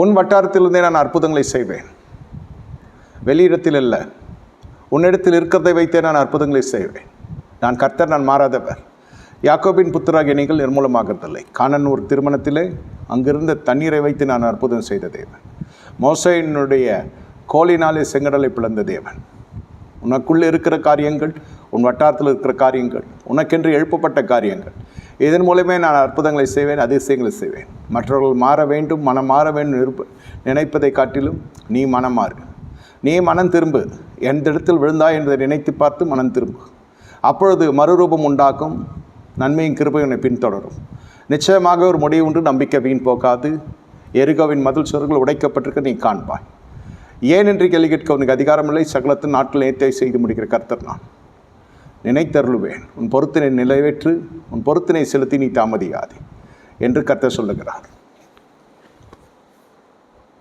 உன் வட்டாரத்திலிருந்தே நான் அற்புதங்களை செய்வேன். வெளியிடத்தில் இல்லை. உன்னிடத்தில் இருக்கிறதை வைத்தே நான் அற்புதங்களை செய்வேன். நான் கர்த்தர் நான் மாறாதவர். யாக்கோபின் புத்தராகிய நீங்கள் நிர்மூலமாகறதில்லை காணன் ஒரு திருமணத்திலே அங்கிருந்த தண்ணீரை வைத்து நான் அற்புதம் செய்த தேவன். மோசையினுடைய கோலினாலே செங்கடலை பிளந்த தேவன். உனக்குள்ளே இருக்கிற காரியங்கள் உன் வட்டாரத்தில் இருக்கிற காரியங்கள் உனக்கென்று எழுப்பப்பட்ட காரியங்கள் இதன் மூலமே நான் அற்புதங்களை செய்வேன் அதிசயங்களை செய்வேன். மற்றவர்கள் மாற வேண்டும் மனம் மாற வேண்டும் இருப்ப நினைப்பதை காட்டிலும் நீ மனம் மாறு. நீ மனம் திரும்பு. எந்த இடத்தில் விழுந்தாய் என்பதை நினைத்து பார்த்து மனம் திரும்பு. அப்பொழுது மறுரூபம் உண்டாக்கும். நன்மையும் கிருபையும் உன்னை பின்தொடரும். நிச்சயமாக ஒரு முடிவு உண்டு நம்பிக்கை வீண் போகாது. எருகோவின் மதில் சுவர்கள் உடைக்கப்பட்டிருக்க நீ காண்பாய். ஏன் என்று கேள்வி கேட்க உனக்கு அதிகாரமில்லை? சகலத்தின் நாட்கள் நேர்த்தியை செய்து முடிக்கிற கர்த்தர் நான். நினைத்தருளுவேன். உன் பொறுத்தினை நிறைவேற்று. உன் பொறுத்தினை செலுத்தி நீ தாமதியாதே என்று கத்த சொல்லுகிறார்.